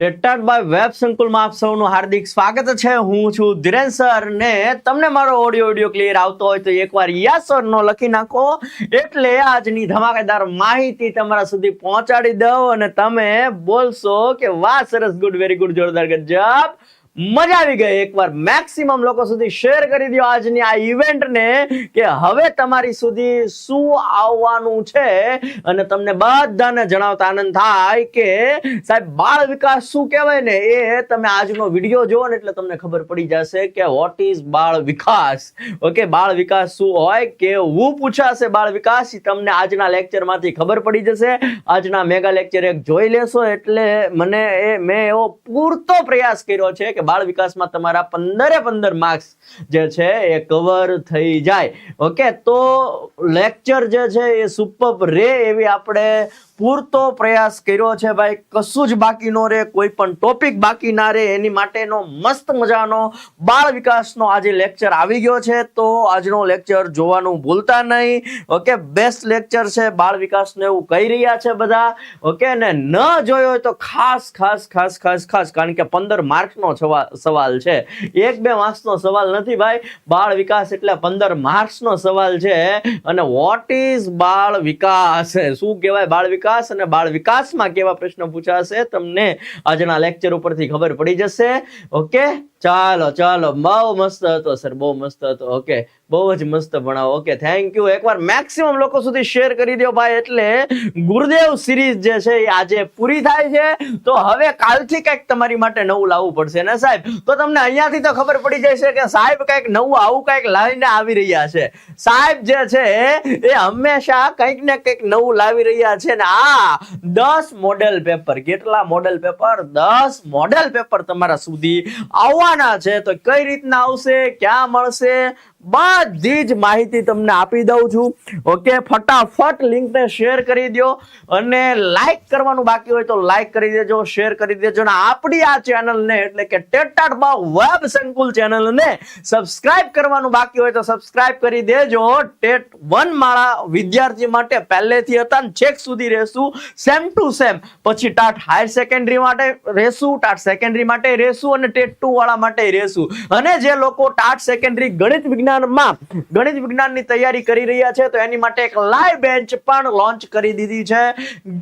ટેટાટ by web સંકુલમાં આપ સૌનું હાર્દિક સ્વાગત છે. હું છું ધીરેન સર ને તમને મારો ઓડિયો ઓડિયો ક્લિયર આવતો હોય તો એકવાર યસ સર નો લખી નાખો. એટલે આજની ધમાકેદાર માહિતી તમારા સુધી પહોંચાડી દઉં અને તમે બોલશો કે વાહ સરસ ગુડ વેરી ગુડ જોરદાર ગજબ. મજા આવી ગઈ. એકવાર મેક્સિમમ લોકો સુધી શેર કરી દો આજની આ ઇવેન્ટને કે હવે તમારી સુધી શું આવવાનું છે અને તમને બધાને જણાવતા આનંદ થાય કે સાહેબ, બાળ વિકાસ શું કહેવાય ને એ તમે આજનો વીડિયો જુઓ ને એટલે તમને ખબર પડી જશે કે વોટ ઇઝ બાળ વિકાસ? ઓકે બાળ વિકાસ શું હોય કેવું પૂછાશે બાળ વિકાસ તમને આજના લેક્ચરમાંથી ખબર પડી જશે. આજના મેગા લેક્ચર એક જોઈ લેશો એટલે મને એ, મેં એવો પૂરતો પ્રયાસ કર્યો છે કે બાળ વિકાસમાં તમારા પંદરે પંદર માર્ક્સ જે છે એ કવર થઈ જાય. ઓકે તો લેક્ચર જે છે એ સુપર રે એવી આપણે પૂરતો પ્રયાસ કર્યો છે ભાઈ. કશું જ બાકી નો રે કોઈ પણ ટોપિક બાકી ના રે એની માટેનો મસ્ત મજાનો બાળ વિકાસનો આજે લેક્ચર આવી ગયો છે. તો આજનો લેક્ચર જોવાનું ભૂલતા નહીં. ઓકે બેસ્ટ લેક્ચર છે બાળ વિકાસને એવું કહી રહ્યા છે બધા. ઓકે ને ન જોયો હોય તો ખાસ ખાસ ખાસ ખાસ ખાસ, કારણ કે પંદર માર્ક્સનો સવાલ છે. એક, બે માર્ક્સનો સવાલ નથી ભાઈ. બાળ વિકાસ એટલે પંદર માર્ક્સનો સવાલ છે. અને વોટ ઇઝ બાળ વિકાસ? શું કહેવાય બાળ વિકાસ? અને બાળ વિકાસમાં કેવા પ્રશ્નો પૂછાશે તમને આજના લેક્ચર ઉપરથી ખબર પડી જશે. ઓકે ચાલો ચાલો બહુ મસ્ત હતો સર, બહુ મસ્ત હતો. ઓકે બહુ જ મસ્ત ભણાવો. ઓકે થેન્ક યુ એકવાર મેક્સિમમ લોકો સુધી શેર કરી દો ભાઈ, એટલે ગુરુદેવ સિરીઝ જે છે એ આજે પૂરી થાય છે. તો હવે કાલથી કંઈક તમારી માટે નવું લાવવું પડશે ને સાહેબ? તો તમને અહીંયાથી તો ખબર પડી જશે કે સાહેબ કંઈક નવું, આવું કંઈક લાવીને આવી રહ્યા છે. સાહેબ જે છે એ હંમેશા કંઈક ને કંઈક નવું લાવી રહ્યા છે ને આ દસ મોડેલ પેપર કેટલા મોડેલ પેપર દસ મોડેલ પેપર તમારા સુધી. આવવાના છે તો કઈ રીતના આવશે ક્યાં મળશે બધી જ માહિતી તમને આપી દઉં છું. ઓકે, ફટાફટ લિંકને શેર કરી દો અને લાઈક કરવાનું બાકી હોય તો લાઈક કરી દેજો શેર કરી દેજો. અને આપણી આ ચેનલને, એટલે કે ટેટાડબા વેબ સંકુલ ચેનલને સબસ્ક્રાઇબ કરવાનું બાકી હોય તો સબસ્ક્રાઇબ કરી દેજો. ટેટ વન મારા વિદ્યાર્થી માટે પહેલેથી હતા ને છેક સુધી રહેશું. સેમ ટુ સેમ પછી ટાટ હાયર સેકન્ડરી માટે રહેશું, ટાટ સેકન્ડરી માટે રહેશું અને ટેટ ટુ વાળા માટે રહેશું. અને જે લોકો ટાટ સેકન્ડરી ગણિત વિજ્ઞાનમાં ગણિત વિજ્ઞાનની તૈયારી કરી રહ્યા છે, તો એની માટે એક લાઈવ બેન્ચ પણ લોન્ચ કરી દીધી છે.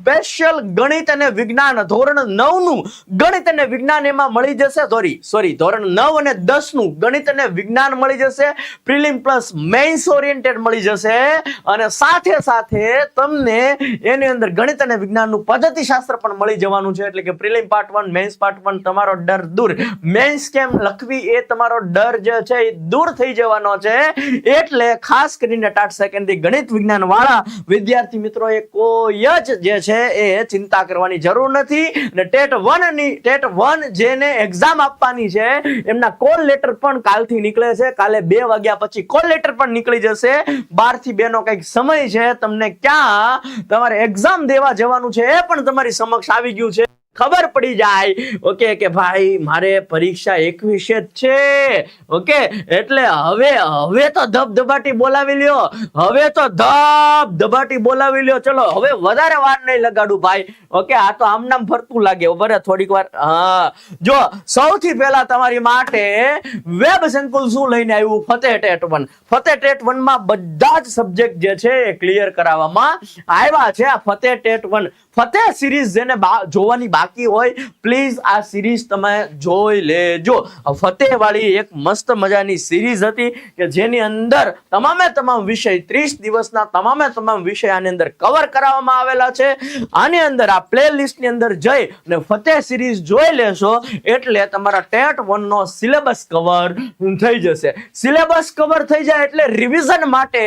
સ્પેશિયલ ગણિત અને વિજ્ઞાન, ધોરણ નવનું ગણિત અને વિજ્ઞાન એમાં મળી જશે. સોરી સોરી ધોરણ નવ અને દસનું ગણિત અને વિજ્ઞાન મળી જશે. પ્રિલિમ પ્લસ મેઇન્સ ઓરિએન્ટેડ મળી જશે. અને સાથે સાથે તમને એની અંદર ગણિત અને વિજ્ઞાનનું પદ્ધતિશાસ્ત્ર પણ મળી જવાનું છે. એટલે કે prelim part one mains part one તમારો ડર દૂર. મેઇન્સ કેમ લખવી એ તમારો ડર જે છે એ દૂર થઈ જવાનો છે. એટલે ખાસ કરીને ટાટ સેકન્ડરી ગણિત વિજ્ઞાન વાળા વિદ્યાર્થી મિત્રો એ કોઈ જ જે છે એ ચિંતા કરવાની જરૂર નથી. અને ટેટ વનની, ટેટ વન જેને એક્ઝામ આપવાની છે, એમના કોલ લેટર પણ કાલથી નીકળે છે. કાલે બે વાગ્યા પછી કોલ લેટર પણ નીકળી જશે. બારથી બે નો કંઈક સમય છે. તમને ક્યાં તમારે એક્ઝામ દેવા જવાનું છે એ પણ તમારી સમક્ષ આવી ગયું છે. ખબર પડી જાય. ઓકે, કે ભાઈ, મારે પરીક્ષા એકવીસે જ છે. ઓકે, એટલે હવે હવે તો ધબધબાટી બોલાવી લ્યો. હવે તો ધબધબાટી બોલાવી લ્યો. ચલો, હવે વધારે વાર નહીં લગાડું ભાઈ. ઓકે, આ તો આમ નામ ફરતું લાગે. બરે થોડીક વાર. હા. જો, સૌથી પહેલા તમારી માટે વેબ સંકુલ શું લઈને આવ્યું? Fateh TET one. Fateh TET વનમાં બધા જ સબ્જેક્ટ જે છે એ ક્લિયર કરાવવામાં આવ્યા છે. આ Fateh TET one Fateh series જેને જોવાની બાકી હોય પ્લીઝ આ સિરીઝ તમે જોઈ લેજો. ફતેહવાળી ફતેહ વાળી એક મસ્ત મજાની સિરીઝ હતી કે જેની અંદર તમામે તમામ વિષય, ત્રીસ દિવસના તમામે તમામ વિષય આની અંદર કવર કરાવવામાં આવેલા છે. આની અંદર આ પ્લે ની અંદર જઈ અને ફતેહ સિરીઝ જોઈ લેશો એટલે તમારા ટેટ વનનો સિલેબસ કવર થઈ જશે. સિલેબસ કવર થઈ જાય એટલે રિવિઝન માટે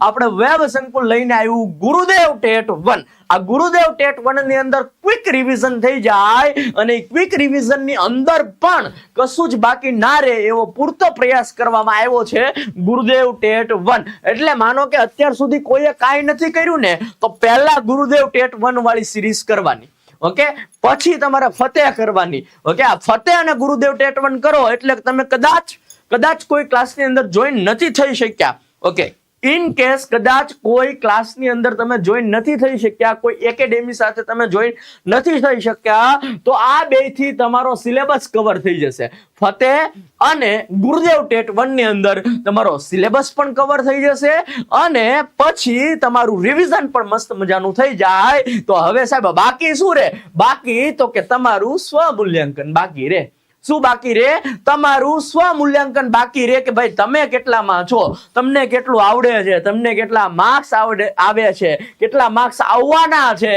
આપણે વેબ સંકુલ લઈને આવ્યું ગુરુદેવ ટેટ વન. આ ગુરુદેવ ટેટ વનની અંદર ક્વિક રિવિઝન થઈ જાય અને ક્વિક રિવિઝનની અંદર પણ કશું જ બાકી ના રહે એવો પૂરતો પ્રયાસ કરવામાં આવ્યો છે ગુરુદેવ ટેટ વન. એટલે માનો કે અત્યાર સુધી કોઈએ કાંઈ નથી કર્યું ને, તો પહેલા ગુરુદેવ ટેટ વન વાળી સિરીઝ કરવાની. ઓકે? પછી તમારે ફતેહ કરવાની. ઓકે? આ ફતેહ અને ગુરુદેવ ટેટ વન કરો એટલે તમે કદાચ કદાચ કોઈ ક્લાસની અંદર જોઈન નથી થઈ શક્યા. ઓકે? ઇન કેસ કદાચ કોઈ ક્લાસની અંદર તમે જોઈન નથી થઈ શક્યા, કોઈ એકેડેમી સાથે તમે જોઈન નથી થઈ શક્યા, તો આ બેથી તમારો સિલેબસ કવર થઈ જશે. ફતેહ અને ગુરુદેવ ટેટ વનની અંદર તમારો સિલેબસ પણ કવર થઈ જશે અને પછી તમારું રિવિઝન પણ મસ્ત મજાનું થઈ જાય. તો હવે સાહેબ, બાકી શું રે? બાકી તો કે તમારું સ્વમૂલ્યાંકન બાકી રે. શું બાકી રે તમારું સ્વ મૂલ્યાંકન બાકી રે કે ભાઈ તમે કેટલામાં છો? તમને કેટલું આવડે છે? તમને કેટલા માર્ક્સ આવડે, આવે છે? કેટલા માર્ક્સ આવવાના છે?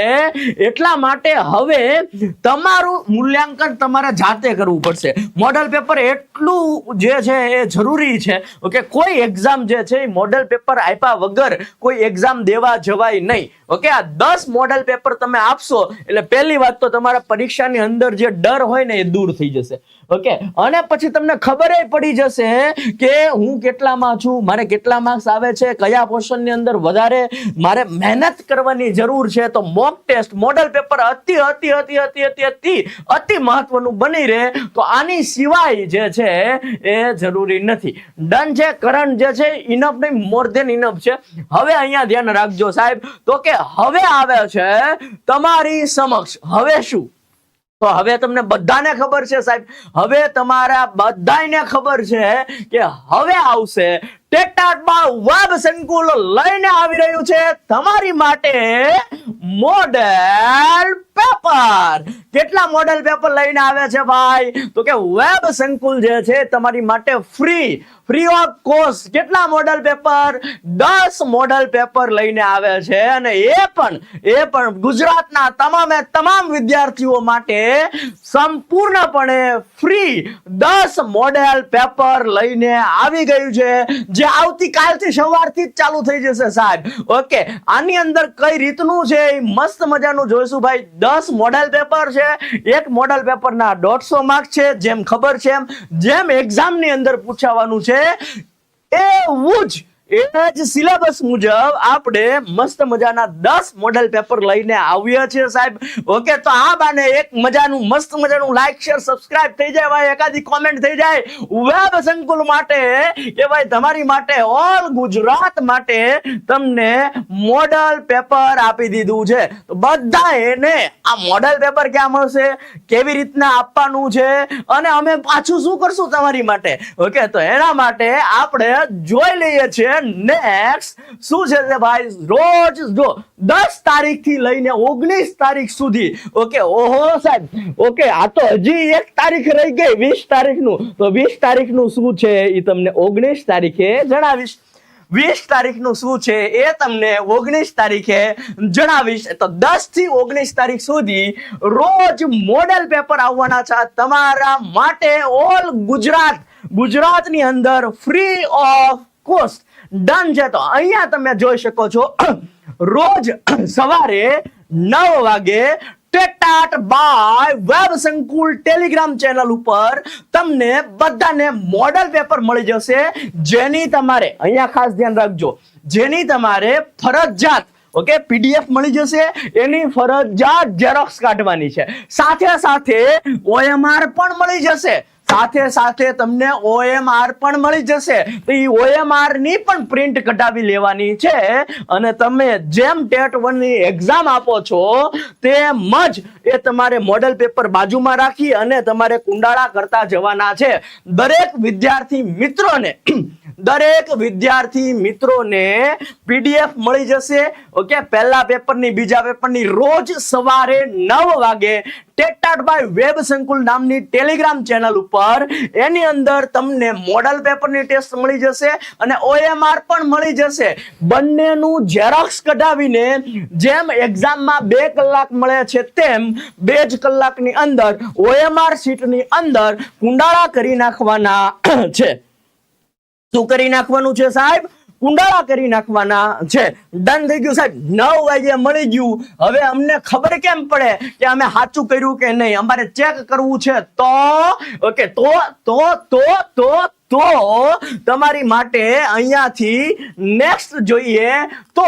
એટલા માટે હવે તમારું મૂલ્યાંકન તમારે જાતે કરવું પડશે. મોડલ પેપર એટલું જે છે એ જરૂરી છે. ઓકે, કોઈ એક્ઝામ જે છે એ મોડલ પેપર આપ્યા વગર કોઈ એક્ઝામ દેવા જવાય નહીં. ઓકે, આ દસ મોડલ પેપર તમે આપશો, એટલે પહેલી વાત તો તમારા પરીક્ષાની અંદર જે ડર હોય ને એ દૂર થઈ જશે. ઓકે? અને પછી તમને ખબર પડી જશે કે હું કેટલામાં છું, મારે કેટલા માર્ક્સ આવે છે, કયા પોર્શનની અંદર વધારે મારે મહેનત કરવાની જરૂર છે. તો મોક ટેસ્ટ મોડલ પેપર અતિ અતિ અતિ અતિ અતિ અતિ અતિ મહત્વનું બની રહે. તો આની સિવાય જે છે એ જરૂરી નથી. ડન છે કરંટ જે છે ઇનફ નહીં મોર દેન ઇનફ છે. હવે અહીંયા ધ્યાન રાખજો સાહેબ. તો કે હવે આવે છે તમારી સમક્ષ. હવે શું? તો હવે તમને બધાને ખબર છે સાહેબ, હવે તમારા બધાને ખબર છે કે હવે આવશે ટેટાટમાં વેબ સંકુલ લઈને આવી રહ્યું છે. તમારી માટે મોડેલ પેપર કેટલા મોડેલ પેપર લઈને આવે છે ભાઈ? તો કે વેબ સંકુલ જે છે, તમારી માટે ફ્રી ફ્રી ઓફ કોસ્ટ કેટલા મોડેલ પેપર દસ મોડેલ પેપર લઈને આવે છે. અને એ પણ એ પણ ગુજરાતના તમામે તમામ વિદ્યાર્થીઓ માટે સંપૂર્ણપણે ફ્રી દસ મોડેલ પેપર લઈને આવી ગયું છે. જે આવતીકાલથી સવારથી જ ચાલુ થઈ જશે સાહેબ. ઓકે, આની અંદર કઈ રીતનું છે એ મસ્ત મજાનું જોઈશું ભાઈ. દસ મોડેલ પેપર છે. એક મોડેલ પેપરના દોઢસો માર્ક છે, જેમ ખબર છે એમ. જેમ એક્ઝામની અંદર પૂછાવાનું છે એવું જ એ જ સિલેબસ મુજબ આપણે મસ્ત મજાના દસ મોડેલ પેપર લઈને આવીએ છીએ સાહેબ. ઓકે તો આ બાને એક મજાનું, મસ્ત મજાનું લાઈક શેર સબસ્ક્રાઇબ થઈ જાય, ભાઈ. એકાદી કોમેન્ટ થઈ જાય. વેબ સંકુલ માટે કે ભાઈ, તમારી માટે ઓલ ગુજરાત માટે તમને મોડલ પેપર આપી દીધું છે. તો બધા એને આ મોડલ પેપર ક્યાં મળશે? કેવી રીતના આપવાનું છે? અને અમે પાછું શું કરશું તમારી માટે? ઓકે તો એના માટે આપણે જોઈ લઈએ છીએ નેક્સ્ટ શું છે તે ભાઈ? રોજ જો દસ તારીખથી લઈને ઓગણીસ તારીખ સુધી. ઓકે, ઓહો સાહેબ. ઓકે, આ તો હજી એક તારીખ રહી ગઈ, વીસ તારીખનું. તો વીસ તારીખનું શું છે એ તમને ઓગણીસ તારીખે જણાવીશ. વીસ તારીખનું શું છે એ તમને ઓગણીસ તારીખે જણાવીશ. તો દસથી ઓગણીસ તારીખ સુધી રોજ મોડેલ પેપર આવવાના છે તમારા માટે ઓલ ગુજરાત. ગુજરાતની અંદર ફ્રી ઓફ કોસ્ટ ડન છે. તો અહીંયા તમે જોઈ શકો છો, રોજ સવારે નવ વાગે ટેટાટ by web Sankul Telegram channel ઉપર તમને બધાને મોડલ પેપર મળી જશે. જેની તમારે અહીંયા ખાસ ધ્યાન રાખજો. જેની તમારે ફરજિયાત, ઓકે, પીડીએફ મળી જશે. એની ફરજિયાત ઝેરોક્સ કાઢવાની છે. સાથે સાથે ઓએમઆર પણ મળી જશે. સાથે સાથે તમને ઓએમઆર પણ મળી જશે. તો એ ઓએમઆરની પણ પ્રિન્ટ કઢાવી લેવાની છે. અને તમે જેમ ટેટ વનની એક્ઝામ આપો છો, તેમ જ એ તમારે મોડેલ પેપર બાજુમાં રાખી અને તમારે કુંડાળા કરતા જવાના છે. દરેક વિદ્યાર્થી મિત્રોને દરેક વિદ્યાર્થી મિત્રોને પીડીએફ મળી જશે, ઓકે? પહેલા પેપરની, બીજા પેપરની રોજ સવારે નવ વાગે ટેટાટ વેબ સંકુલ નામની ટેલિગ્રામ ચેનલ ઉપર એની અંદર તમને મોડલ પેપરની ટેસ્ટ મળી જશે અને ઓએમઆર પણ મળી જશે. બંનેનું ઝેરોક્સ કઢાવીને જેમ એક્ઝામમાં બે કલાક મળે છે તેમ બે જ કલાકની અંદર ઓએમઆર શીટની અંદર કુંડાળા કરી નાખવાના છે. શું કરી નાખવાનું છે સાહેબ? કુંડાળા કરી નાખવાના છે. ડન થઈ ગયું સાહેબ. નવ વાગે મળી ગયું. હવે અમને ખબર કેમ પડે કે અમે સાચું કર્યું કે નહીં? અમારે ચેક કરવું છે તો? ઓકે તો તો તો તો તો તમારી માટે અહીંયાથી નેક્સ્ટ જોઈએ તો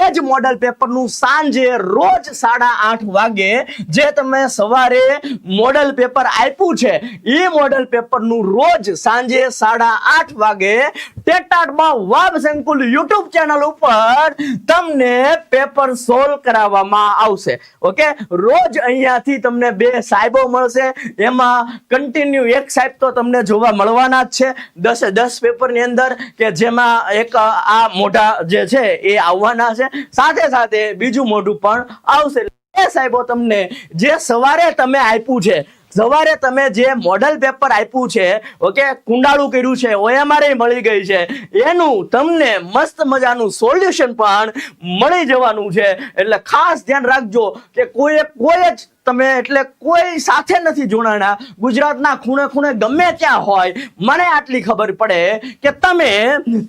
એ જ મોડલ પેપરનું સાંજે રોજ સાડા આઠ વાગે જે તમે સવારે મોડલ પેપર આપ્યું છે, એ મોડલ પેપરનું રોજ સાંજે સાડા આઠ વાગે ટેટાટમાં વાબ સંકુલ યુટ્યુબ ચેનલ ઉપર તમને પેપર સોલ્વ કરાવવામાં આવશે. ઓકે રોજ અહીંયાથી તમને બે સાહેબો મળશે, એમાં કન્ટિન્યુ એક સાહેબ તો તમને જોવા મળવાના જ છે. દસે દસ પેપરની અંદર કે જેમાં એક આ મોઢા જે છે એ આવવાના છે. સાથે સાથે બીજું મોઢું પણ આવશે. એ સાહેબો, તમને જે સવારે તમે આપ્યું છે, સવારે તમે જે મોડલ પેપર આપ્યું છે, ઓકે, કુંડાળું કર્યું છે ઓએમઆર મળી ગઈ છે, એનું તમને મસ્ત મજાનું સોલ્યુશન પણ મળી જવાનું છે. એટલે ખાસ ધ્યાન રાખજો કે કોઈ કોઈ જ તમે એટલે કોઈ સાથે નથી જોડાણા. ગુજરાતના ખૂણે ખૂણે ગમે ત્યાં હોય, મને આટલી ખબર પડે કે તમે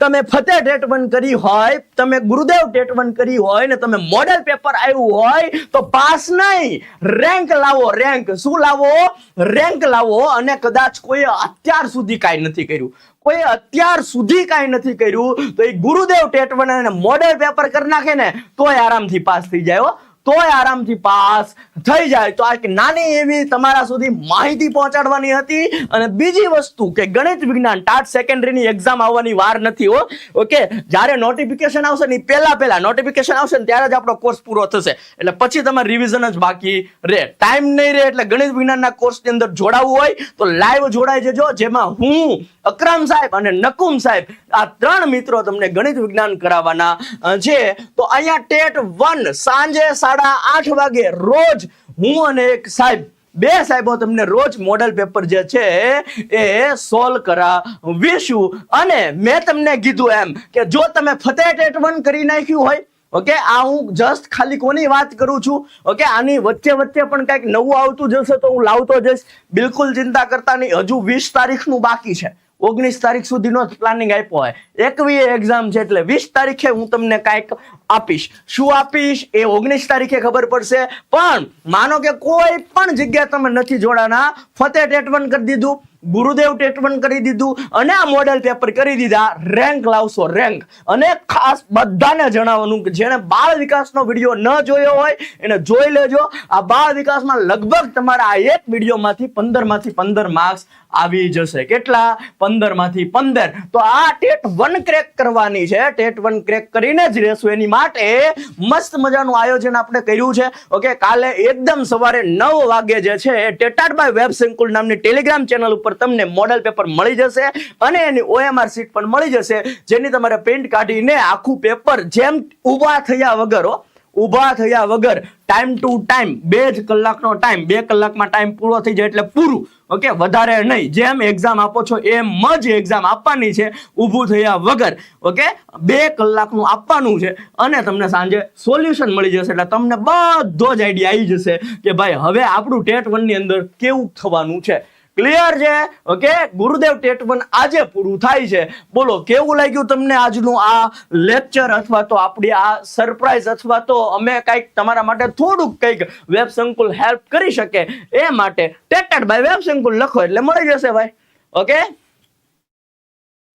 તમે ફતેહ ટેટ વન કરી હોય, તમે ગુરુદેવ ટેટ વન કરી હોય ને તમે મોડેલ પેપર આવ્યું હોય, તો પાસ નહીં. રેન્ક લાવો રેન્ક શું લાવો? રેન્ક લાવો અને કદાચ કોઈ અત્યાર સુધી કાંઈ નથી કર્યું. કોઈ અત્યાર સુધી કાંઈ નથી કર્યું, તો એ ગુરુદેવ ટેટ વન અને મોડેલ પેપર કરી નાખે ને, તોય આરામથી પાસ થઈ જાય હો. તોય આરામથી પાસ થઈ જાય. તો આ નાની એવી તમારા સુધી માહિતી પહોંચાડવાની હતી. અને બીજી વસ્તુ કે ગણિત વિજ્ઞાન ટાટ સેકન્ડરીની એક્ઝામ આવવાની વાર નથી હો. ઓકે? જ્યારે નોટિફિકેશન આવશે ને પહેલા પહેલા નોટિફિકેશન આવશે ને ત્યારે જ આપણો કોર્સ પૂરો થશે. એટલે પછી તમારે રિવિઝન જ બાકી રહે. ટાઈમ નહીં રહે એટલે ગણિત વિજ્ઞાનના કોર્સની અંદર જોડાવવું હોય તો લાઈવ જોડાઈ જજો, જેમાં હું, અકરામ સાહેબ અને નકુમ સાહેબ, આ ત્રણ મિત્રો તમને ગણિત વિજ્ઞાન કરાવવાના છે. તો અહીંયા ટેટ વન સાંજે સાડા આઠ વાગે રોજ હું અને એક સાહેબ, બે સાહેબો તમને રોજ મોડલ પેપર જે છે એ સોલ્વ કરાવીશું. અને મેં તમને કીધું એમ કે જો તમે ફતેહ ટેટ વન કરી નાખ્યું હોય, ઓકે, આ હું જસ્ટ ખાલી કોની વાત કરું છું? ઓકે, આની વચ્ચે વચ્ચે પણ કંઈક નવું આવતું જશે તો હું લાવતો જઈશ. બિલકુલ ચિંતા કરતા નહીં. હજુ વીસ તારીખનું બાકી છે. ઓગણીસ તારીખ સુધીનો જ પ્લાનિંગ આપ્યો હોય. એકવી એક્ઝામ છે એટલે વીસ તારીખે હું તમને કાંઈક આપીશ. શું આપીશ? એ ઓગણીસ તારીખે ખબર પડશે. પણ માનો કે કોઈ પણ જગ્યા તમે નથી જોડાના ફતે ટેટવન કરી દીધું. ગુરુદેવ ટ્રીટમેન્ટ કરી દીધું અને આ મોડેલ પેપર કરી દીધા. રેન્ક લાવશો રેન્ક અને ખાસ બધાને જણાવવાનું કે જેણે બાળ વિકાસનો વીડિયો ન જોયો હોય, એને જોઈ લેજો. આ બાળ વિકાસમાં લગભગ તમારા આ એક વિડીયોમાંથી પંદરમાંથી પંદર માર્ક્સ આવી જશે. કેટલા? પંદરમાંથી પંદર. તો આ ટેટ વન ક્રેક કરવાની છે. ટેટ વન ક્રેક કરીને જ રહેશું. એની માટે મસ્ત મજાનું આયોજન આપણે કર્યું છે. ઓકે કાલે એકદમ સવારે નવ વાગે જે છે ટેટાડ બાય વેબ સંકુલ નામની ટેલિગ્રામ ચેનલ ઉપર તમને મોડલ પેપર મળી જશે અને એની ઓએમઆર સીટ પણ મળી જશે, જેની તમારે પ્રિન્ટ કાઢીને આખું પેપર જેમ ઊભા થયા વગર ઊભા થયા વગર ટાઈમ ટુ ટાઈમ બે જ કલાકનો ટાઈમ બે કલાકમાં ટાઈમ પૂરો થઈ જાય એટલે પૂરું, ઓકે? વધારે નહીં. જેમ એક્ઝામ આપો છો, એમ જ એક્ઝામ આપવાની છે, ઊભું થયા વગર, ઓકે? બે કલાકનું આપવાનું છે અને તમને સાંજે સોલ્યુશન મળી જશે એટલે તમને બધો જ આઈડિયા આવી જશે કે ભાઈ, હવે આપણું ટેટ વનની અંદર કેવું થવાનું છે? ક્લિયર છે? ઓકે ગુરુદેવ ટેટવન આજે પૂરું થાય છે. બોલો, કેવું લાગ્યું તમને આજનું આ લેક્ચર અથવા તો આપણી આ સરપ્રાઈઝ અથવા તો અમે કંઈક તમારા માટે થોડુંક કંઈક વેબ સંકુલ હેલ્પ કરી શકે એ માટે ટેટેડ બાય વેબ સંકુલ લખો એટલે મળી જશે ભાઈ. ઓકે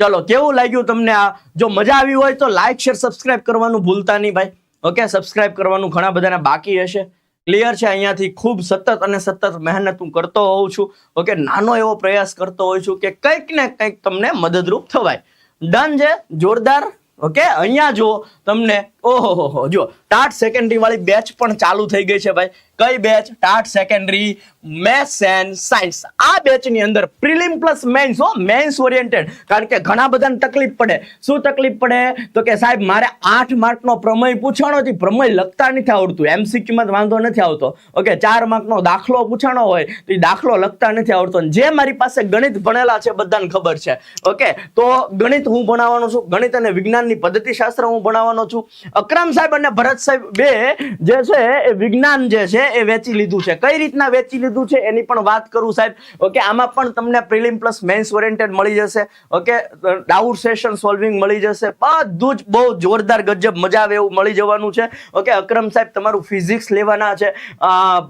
ચલો, કેવું લાગ્યું તમને આ? જો મજા આવી હોય તો લાઈક શેર સબસ્ક્રાઇબ કરવાનું ભૂલતા નહીં ભાઈ. ઓકે સબસ્ક્રાઇબ કરવાનું ઘણા બધાને બાકી હશે. ક્લિયર છે, અહીંયાથી ખૂબ સતત અને સતત મહેનત હું કરતો હોઉં છું. ઓકે, નાનો એવો પ્રયાસ કરતો હોઉં છું કે કંઈક ને કંઈક તમને મદદરૂપ થવાય. ડન છે, જોરદાર. ઓકે, અહીંયા જો તમને ઓહો હો જો ટાટ સેકન્ડરી વાળી બેચ પણ ચાલુ થઈ ગઈ છે ભાઈ. કઈ batch TAT secondary maths and science આ બેચની અંદર પ્રિલિમ પ્લસ મેન્સ હો મેન્સ ઓરિએન્ટેડ કારણ કે ઘણા બધાને તકલીફ પડે. શું તકલીફ પડે? તો કે સાહેબ, મારે આઠ માર્કનો પ્રમેય પૂછાણો છે. પ્રમેય લખતા નથી આવડતું. એમસીક્યુમાં વાંધો નથી આવતો. ઓકે, ચાર માર્કનો દાખલો પૂછાણો હોય, તો એ દાખલો લખતા નથી આવડતો. જે મારી પાસે ગણિત ભણેલા છે, બધાને ખબર છે. ઓકે, તો ગણિત હું ભણાવવાનો છું. ગણિત અને વિજ્ઞાનની પદ્ધતિશાસ્ત્ર હું ભણાવવાનો છું. અકરમ સાહેબ અને ભરત સાહેબ બે જે છે એ વિજ્ઞાન જે છે એ વેચી લીધું છે. કઈ રીતના વેચી લીધું છે એની પણ વાત કરું સાહેબ. ઓકે, આમાં પણ તમને પ્રિલિમ પ્લસ મેન્સ ઓરિએન્ટેડ મળી જશે. ઓકે ડાઉટ સેશન સોલ્વિંગ મળી જશે. બધું જ બહુ જોરદાર ગજબ, મજા આવે એવું મળી જવાનું છે. ઓકે, અકરમ સાહેબ તમારું ફિઝિક્સ લેવાના છે.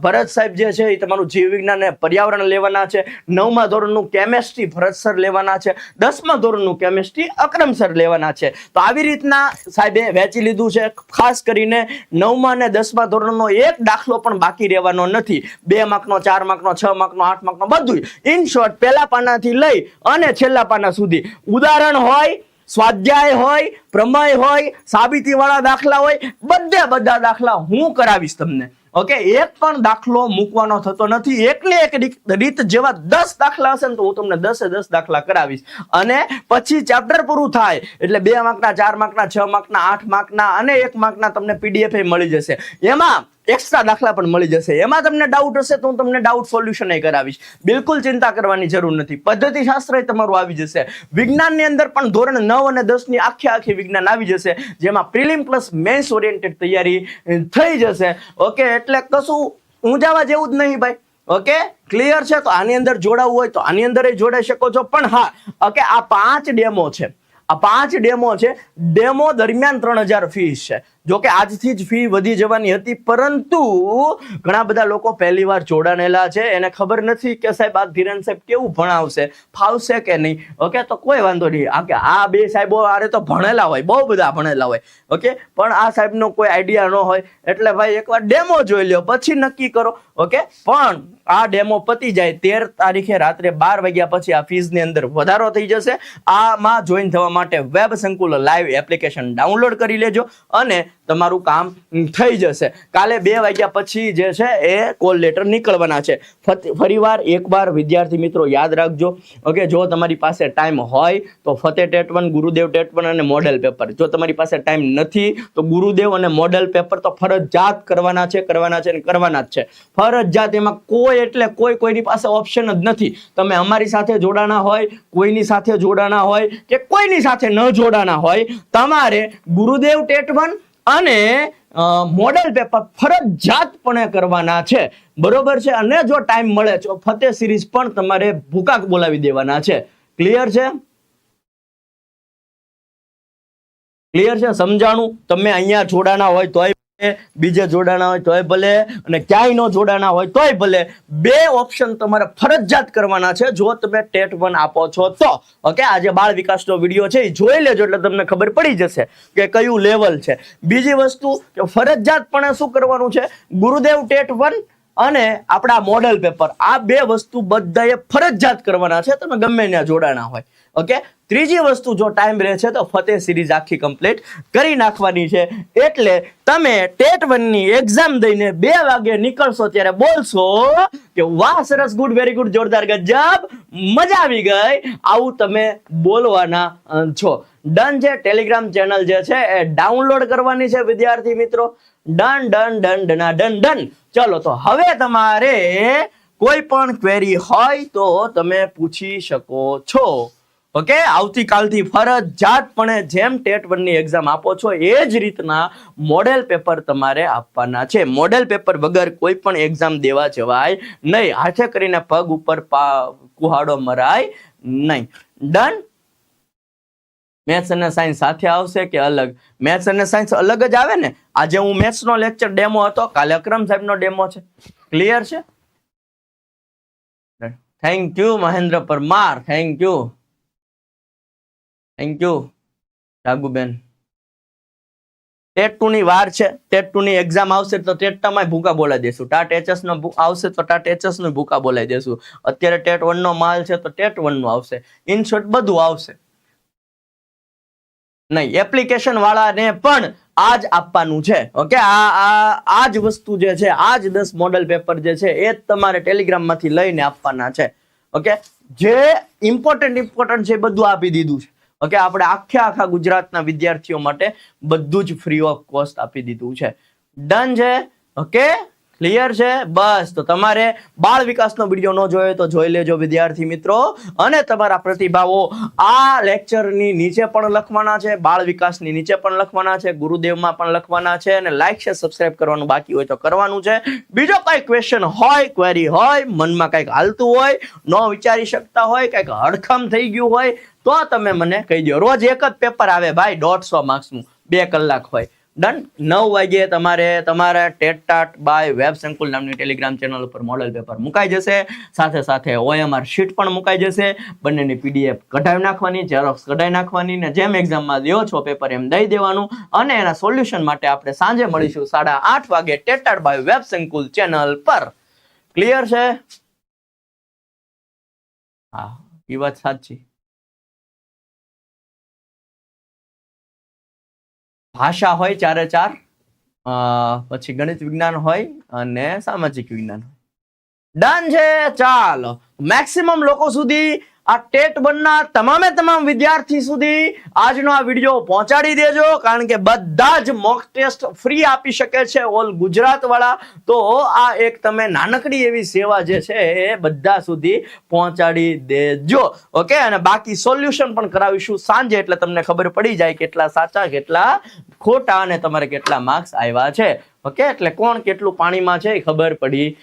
ભરત સાહેબ જે છે એ તમારું જીવ વિજ્ઞાન અને પર્યાવરણ લેવાના છે. નવમા ધોરણનું કેમેસ્ટ્રી ભરત સર લેવાના છે. દસમા ધોરણનું કેમેસ્ટ્રી અકરમ સર લેવાના છે. તો આવી રીતના સાહેબે વેચી લીધું છે. ખાસ કરીને નવમા અને દસમા ધોરણનો એક દાખલો પણ બાકી રહેવાનો નથી. બે માર્કનો, ચાર માર્કનો, છ માર્કનો, આઠ માર્કનો બધું ઇન શોર્ટ પહેલા પાનાથી લઈ અને છેલ્લા પાના સુધી. ઉદાહરણ હોય, સ્વાધ્યાય હોય, પ્રમેય હોય, સાબિતીવાળા દાખલા હોય, બધા બધા દાખલા હું કરાવીશ તમને. ઓકે, એક પણ દાખલો મૂકવાનો થતો નથી. એકને એક રીત- જેવા દસ દાખલા હશે ને તો હું તમને દસે દસ દાખલા કરાવીશ. અને પછી ચેપ્ટર પૂરું થાય. એટલે બે માર્કના, ચાર માર્કના, છ માર્કના, આઠ માર્કના અને એક માર્કના તમને પીડીએફ મળી જશે. એમાં એક્સ્ટ્રા દાખલા પણ મળી જશે. એમાં તમને ડાઉટ હશે તો હું તમને ડાઉટ સોલ્યુશન એ કરાવીશ. બિલકુલ ચિંતા કરવાની જરૂર નથી. પદ્ધતિ શાસ્ત્ર તમારું આવી જશે. વિજ્ઞાનની અંદર પણ ધોરણ નવ અને દસની આખી આખી વિજ્ઞાન આવી જશે. જેમાં પ્રિલિમ પ્લસ મેન્સ ઓરિએન્ટેડ તૈયારી થઈ જશે. ઓકે, એટલે કશું ઊંઝાવા જેવું જ નહીં ભાઈ. ઓકે, ક્લિયર છે? તો આની અંદર જોડાવવું હોય તો આની અંદર જોડાઈ શકો છો. પણ હા, ઓકે, આ પાંચ ડેમો છે. આ પાંચ ડેમો છે. ડેમો દરમિયાન ત્રણ હજાર ફીસ છે. જો કે આજથી જ ફી વધી જવાની હતી, પરંતુ ઘણા બધા લોકો પહેલી વાર જોડાણેલા છે. એને ખબર નથી કે સાહેબ આ ધીરેન સાહેબ કેવું ભણાવશે, ફાવશે કે નહીં? ઓકે, તો કોઈ વાંધો નહીં. આ કે આ બે સાહેબો આરે તો ભણેલા હોય, બહુ બધા ભણેલા હોય. ઓકે, પણ આ સાહેબનો કોઈ આઈડિયા ન હોય. એટલે ભાઈ એકવાર ડેમો જોઈ લ્યો, પછી નક્કી કરો. ઓકે, પણ આ ડેમો પતી જાય તેર તારીખે રાત્રે બાર વાગ્યા પછી આ ફીઝની અંદર વધારો થઈ જશે. આમાં જોઈન થવા માટે વેબ સંકુલ લાઈવ એપ્લિકેશન ડાઉનલોડ કરી લેજો અને તમારું કામ થઈ જશે. કાલે બે વાગ્યા પછી જે છે એ કોલ લેટર નીકળવાના છે. ફરીવાર એકવાર વિદ્યાર્થી મિત્રો યાદ રાખજો. ઓકે જો તમારી પાસે ટાઈમ હોય, તો Fateh TET one, Gurudev TET one અને મોડેલ પેપર જો તમારી પાસે ટાઈમ નથી, તો ગુરુદેવ અને મોડેલ પેપર તો ફરજિયાત કરવાના છે કરવાના છે અને કરવાના જ છે. ફરજિયાત એમાં કોઈ એટલે કોઈ કોઈની પાસે ઓપ્શન જ નથી. તમે અમારી સાથે જોડાણા હોય, કોઈની સાથે જોડાણા હોય કે કોઈની સાથે ન જોડાણા હોય, તમારે ગુરુદેવ ટેટ વન અને મોડેલ પેપર ફરજિયાતપણે કરવાના છે. બરોબર છે? અને જો ટાઈમ મળે તો ફતેહ સિરીઝ પણ તમારે ભૂકાક બોલાવી દેવાના છે. ક્લિયર છે? ક્લિયર છે? સમજાણું? તમે અહીંયા જોડાના હોય ભલે, બીજે જોડાણા હોય તોય ભલે અને ક્યાંય ન જોડાણા હોય તોય ભલે. બે ઓપ્શન તમારે ફરજિયાત કરવાના છે. જો તમે ટેટ વન આપો છો તો. ઓકે આજે બાળ વિકાસનો વીડિયો છે, એ જોઈ લેજો એટલે તમને ખબર પડી જશે કે કયું લેવલ છે. બીજી વસ્તુ કે ફરજિયાતપણે શું કરવાનું છે? ગુરુદેવ ટેટ વન અને આપણા મોડેલ પેપર આ બે વસ્તુ બધાએ ફરજિયાત કરવાના છે, તમે ગમે ત્યાં જોડાણા હોય. ઓકે ત્રીજી વસ્તુ જો ટાઈમ રહે છે તો ફતેહ સિરીઝ આખી કમ્પ્લીટ કરી નાખવાની છે. એટલે તમે ટેટ વનની એક્ઝામ દઈને બે વાગે નીકળશો ત્યારે બોલશો કે, વાહ, સરસ ગુડ વેરી ગુડ જોરદાર ગજબ, મજા આવી ગઈ. આવું તમે બોલવાના છો. ડન છે. ટેલિગ્રામ ચેનલ જે છે એ ડાઉનલોડ કરવાની છે, વિદ્યાર્થી મિત્રો. ડન ડન ડન, ડના, ડન ડન. ચલો, તો હવે તમારે કોઈ પણ ક્વેરી હોય તો તમે પૂછી શકો છો. ઓકે? આવતીકાલથી ફરજિયાતપણે જેમ ટેટ વનની એક્ઝામ આપો છો, એ જ રીતના મોડેલ પેપર તમારે આપવાના છે. મોડેલ પેપર વગર કોઈ પણ એક્ઝામ દેવા જવાય નહીં. હાથે કરીને પગ ઉપર કુહાડો મરાય નહીં. ડન? મેથ્સ અને સાયન્સ સાથે આવશે કે અલગ? મેથ્સ અને સાયન્સ અલગ જ આવે ને? આજે હું મેથ્સ નો લેક્ચર ડેમો હતો, કાલે અક્રમ સાહેબ નો ડેમો છે. ક્લિયર છે? Thank you Mahendra Parmar thank you thank you ડાગુબેન. TET two ની વાર છે. ટેટ ટુ ની એક્ઝામ આવશે તો ટેટમાં ભૂકા બોલાવી દેશું. ટાટ એચએસ નો આવશે તો ટાટ એચએસનું ભૂકા બોલાવી દેશું. અત્યારે ટેટ વન નો માલ છે તો ટેટ વનનું આવશે. ઇન શોર્ટ બધું આવશે. નહીં એપ્લિકેશન વાળાને પણ આ જ આપવાનું છે. ઓકે, આ આ જ વસ્તુ જે છે આ જ દસ મોડલ પેપર જે છે, એ જ તમારે ટેલિગ્રામમાંથી લઈને આપવાના છે. ઓકે, જે ઇમ્પોર્ટન્ટ ઇમ્પોર્ટન્ટ છે બધું આપી દીધું છે. ઓકે, આપણે આખે આખા ગુજરાતના વિદ્યાર્થીઓ માટે બધું જ ફ્રી ઓફ કોસ્ટ આપી દીધું છે. ડન છે. ઓકે ક્લિયર છે? બસ. તો તમારે બાળ વિકાસનો વીડિયો ન જોયો તો જોઈ લેજો, વિદ્યાર્થી મિત્રો. અને તમારા પ્રતિભાવો આ લેક્ચરની નીચે પણ લખવાના છે, બાળ વિકાસની નીચે પણ લખવાના છે, ગુરુદેવમાં પણ લખવાના છે, અને લાઈક છે સબસ્ક્રાઇબ કરવાનું બાકી હોય તો કરવાનું છે. બીજો કંઈ ક્વેશ્ચન હોય ક્વેરી હોય, મનમાં કંઈક હાલતું હોય, ન વિચારી શકતા હોય, કંઈક હડખમ થઈ ગયું હોય, તો તમે મને કહી દો રોજ એક જ પેપર આવે, ભાઈ, દોઢસો માર્ક્સનું બે કલાક હોય. ડન નવ વાગ્યે તમારે તમારા ટેટાટ બાય વેબ સંકુલ નામની ટેલિગ્રામ ચેનલ ઉપર મોડલ પેપર મુકાઈ જશે. સાથે સાથે ઓએમઆર શીટ પણ મુકાઈ જશે. બંનેની પીડીએફ કઢાવી નાખવાની ઝેરોક્સ કઢાવી નાખવાની ને જેમ એક્ઝામમાં દો છો પેપર એમ દઈ દેવાનું. અને એના સોલ્યુશન માટે આપણે સાંજે મળીશું સાડા આઠ વાગે TET TAT by web Sankul channel પર. ક્લિયર છે? હા એ વાત સાચી. ભાષા હોય ચારે ચાર પછી ગણિત વિજ્ઞાન હોય અને સામાજિક વિજ્ઞાન હોય. ડન છે, ચાલો. મેક્સિમમ લોકો સુધી આ ટેટ બનના તમામે તમામ વિદ્યાર્થી સુધી આજનો આ વીડિયો પહોંચાડી દેજો, કારણ કે બધા જ મોક ટેસ્ટ ફ્રી આપી શકે છે ઓલ ગુજરાત વાળા તો આ એક તમે નાનકડી એવી સેવા જે છે એ બધા સુધી પહોંચાડી દેજો. ઓકે, અને બાકી સોલ્યુશન પણ કરાવીશું સાંજે, એટલે તમને ખબર પડી જાય કેટલા સાચા, કેટલા ખોટા અને તમારે કેટલા માર્ક્સ આવ્યા છે. ઓકે? એટલે કોણ કેટલું પાણીમાં છે એ ખબર પડી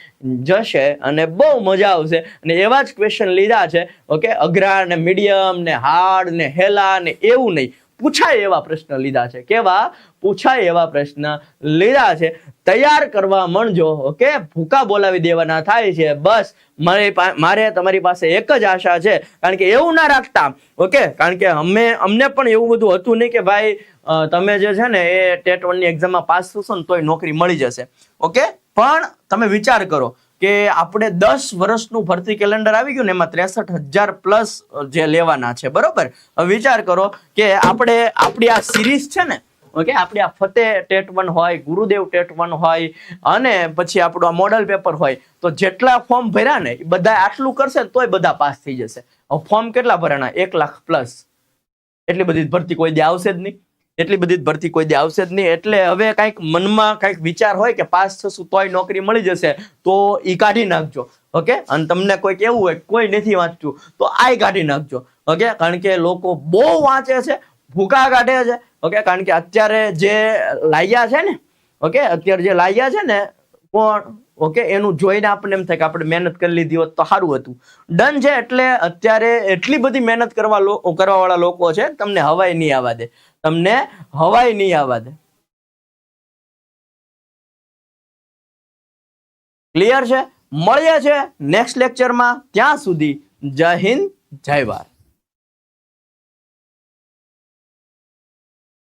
જશે અને બહુ મજા આવશે. અને એવા જ ક્વેશ્ચન લીધા છે, ઓકે? અઘરા ને મીડિયમ ને હાર્ડ ને હેલા ને એવું નહીં. પૂછાય એવા પ્રશ્ન લીધા છે. કેવા? પૂછાય એવા પ્રશ્ન લીધા છે. તૈયાર કરવા મળજો ઓકે? ભૂકા બોલાવી દેવાના થાય છે. બસ, મારે મારે તમારી પાસે એક જ આશા છે. કારણ કે એવું ના રાખતા, ઓકે? કારણ કે અમે, અમને પણ એવું બધું હતું નહીં કે ભાઈ તમે જે છે ને એ ટેટ વનની એક્ઝામમાં પાસ થશો ને તોય નોકરી મળી જશે, ઓકે? પણ તમે વિચાર કરો કે આપણે દસ વર્ષનું ભરતી કેલેન્ડર આવી ગયું ને એમાં ત્રેસઠ હજાર પ્લસ જે લેવાના છે, બરોબર? હવે વિચાર કરો કે આપણે, આપણી આ સિરીઝ છે ને, ઓકે, આપણી આ ફતેહ ટેટ વન હોય, ગુરુદેવ ટેટ વન હોય, અને પછી આપણું આ મોડલ પેપર હોય, તો જેટલા ફોર્મ ભર્યા ને, એ બધા આટલું કરશે ને, તોય બધા પાસ થઈ જશે. ફોર્મ કેટલા ભરાણા? એક લાખ પ્લસ એટલી બધી ભરતી કોઈ દે આવશે જ નહીં. એટલી બધી ભરતી કોઈ દે આવશે જ નહીં. એટલે હવે કાંઈક મનમાં કાંઈક વિચાર હોય કે પાસ થશું તોય નોકરી મળી જશે, તો એ કાઢી નાખજો. ઓકે? અને તમને કોઈ કેવું હોય, કોઈ નથી વાંચતું, તો આય કાઢી નાખજો. ઓકે? કારણ કે લોકો બહુ વાંચે છે, ભૂકા કાઢે છે. ઓકે? કારણ કે અત્યારે જે લાયા છે ને, ઓકે? અત્યારે જે લાયા છે ને, કોણ? ઓકે? એનું જોઈને આપણને એમ થાય કે આપણે મહેનત કરી લીધી હોત તો સારું હતું. ડન છે એટલે અત્યારે એટલી બધી મહેનત કરવા કરવાવાળા કરવા વાળા લોકો છે, તમને હવાઈ નહીં આવવા દે. તમને હવાઈ નહીં આવવા દે ક્લિયર છે? મળીએ છે નેક્સ્ટ લેક્ચરમાં ત્યાં સુધી જય હિન્દ, જય ભારત.